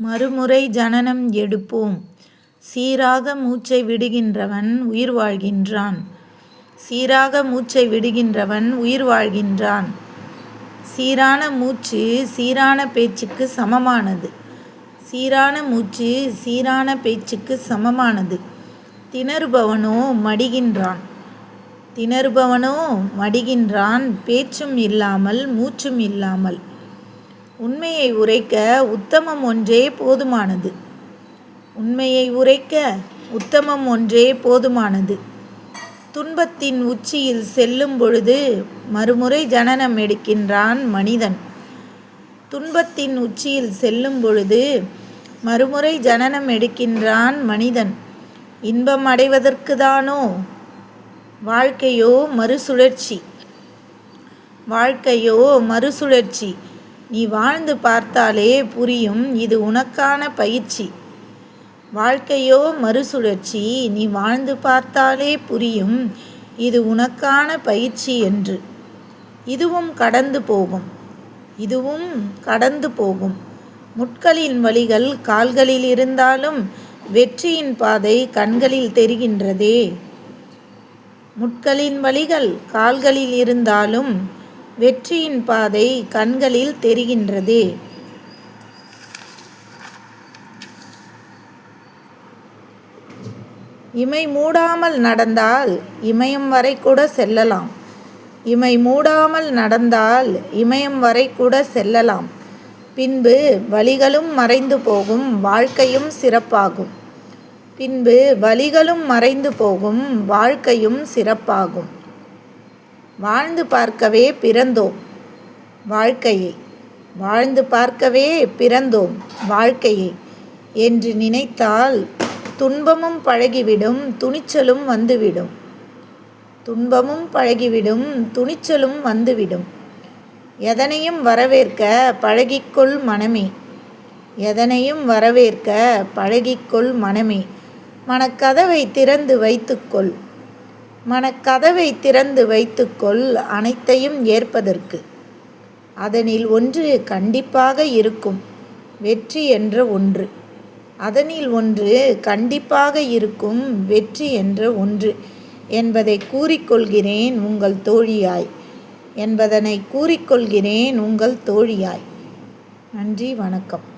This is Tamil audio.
மறுமுறை ஜனனம் எடுப்போம். சீராக மூச்சை விடுகின்றவன் உயிர் வாழ்கின்றான். சீராக மூச்சை விடுகின்றவன் உயிர் வாழ்கின்றான். சீரான மூச்சு சீரான பேச்சுக்கு சமமானது. சீரான மூச்சு சீரான பேச்சுக்கு சமமானது. திணறுபவனோ மடிகின்றான். திணறுபவனோ மடிகின்றான். பேச்சும் இல்லாமல் மூச்சும் இல்லாமல். உண்மையை உரைக்க உத்தமம் ஒன்றே போதுமானது. உண்மையை உரைக்க உத்தமம் ஒன்றே போதுமானது. துன்பத்தின் உச்சியில் செல்லும் பொழுது மறுமுறை ஜனனம் எடுக்கின்றான் மனிதன். துன்பத்தின் உச்சியில் செல்லும் பொழுது மறுமுறை ஜனனம் எடுக்கின்றான் மனிதன். இன்பம் அடைவதற்கு தானோ வாழ்க்கையோ மறுசுழற்சி. வாழ்க்கையோ மறுசுழற்சி. நீ வாழ்ந்து பார்த்தாலே புரியும் இது உனக்கான பயிற்சி. வாழ்க்கையோ மறுசுழற்சி நீ வாழ்ந்து பார்த்தாலே புரியும் இது உனக்கான பயிற்சி என்று. இதுவும் கடந்து போகும். இதுவும் கடந்து போகும். முட்களின் வழிகள் கால்களில் இருந்தாலும் வெற்றியின் பாதை கண்களில் தெரிகின்றதே. முட்களின் வழிகள் கால்களில் இருந்தாலும் வெற்றியின் பாதை கண்களில் தெரிகின்றதே. இமை மூடாமல் நடந்தால் இமயம் வரை கூட செல்லலாம். இமை மூடாமல் நடந்தால் இமயம் வரை கூட செல்லலாம். பின்பு வழிகளும் மறைந்து போகும் வாழ்க்கையும் சிறப்பாகும். பின்பு வழிகளும் மறைந்து போகும் வாழ்க்கையும் சிறப்பாகும். வாழ்ந்து பார்க்கவே பிறந்தோம். வாழ்க்கையை. வாழ்ந்து பார்க்கவே பிறந்தோம் வாழ்க்கையை என்று நினைத்தால் துன்பமும் பழகிவிடும் துணிச்சலும் வந்துவிடும். துன்பமும் பழகிவிடும் துணிச்சலும் வந்துவிடும். எதனையும் வரவேற்க பழகிக்கொள் மனமே. எதனையும் வரவேற்க பழகிக்கொள் மனமே. மனக்கதவை திறந்து வைத்துக்கொள். மனக்கதவை திறந்து வைத்துக்கொள் அனைத்தையும் ஏற்பதற்கு. அதனில் ஒன்று கண்டிப்பாக இருக்கும் வெற்றி என்ற ஒன்று. அதனில் ஒன்று கண்டிப்பாக இருக்கும் வெற்றி என்ற ஒன்று என்பதை கூறிக்கொள்கிறேன் உங்கள் தோழியாய். என்பதனை கூறிக்கொள்கிறேன் உங்கள் தோழியாய். நன்றி வணக்கம்.